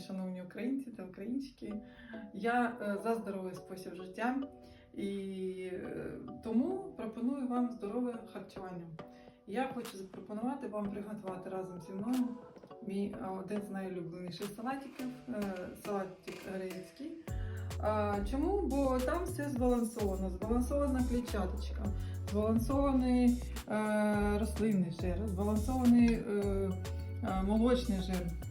шановні українці та українські. Я е, за здоровий спосіб життя і е, тому пропоную вам здорове харчування. Я хочу запропонувати вам приготувати разом зі мною мій е, один з найулюбленіших салатиків салатик грецький. Чому? Бо там все збалансовано, збалансована клітчаточка, збалансований рослинний жир, збалансований молочний жир.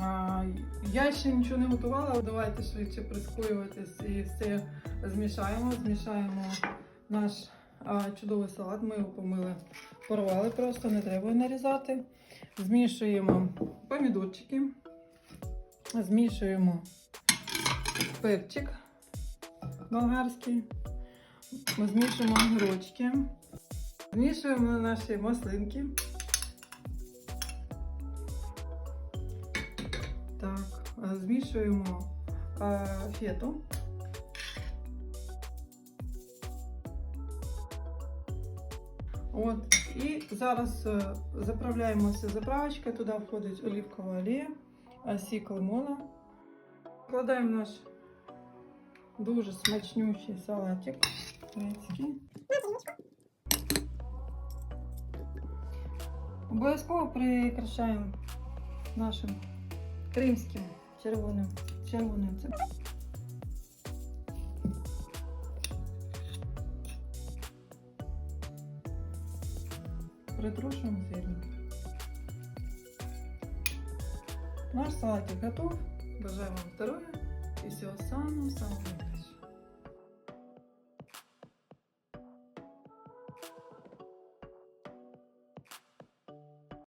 А, я ще нічого не готувала, давайте швидше прискорюватись і все змішаємо. Змішаємо наш а, чудовий салат. Ми його помили, порвали просто, не треба нарізати. Змішуємо помідорчики, змішуємо перчик болгарський, змішуємо огірочки, змішуємо наші маслинки. Так, е, змішуємо е, фету. От, і зараз е, заправляємося заправочкою, туди входить олівкова олія, сік лимона. Вкладаємо наш дуже смачнющий салатик грецький. Обов'язково прикрашаємо нашим кримським червоним червоним Це Притрушуємо сирник. Наш салатик готов. Бажаю вам здоров'я і всього самого-самого.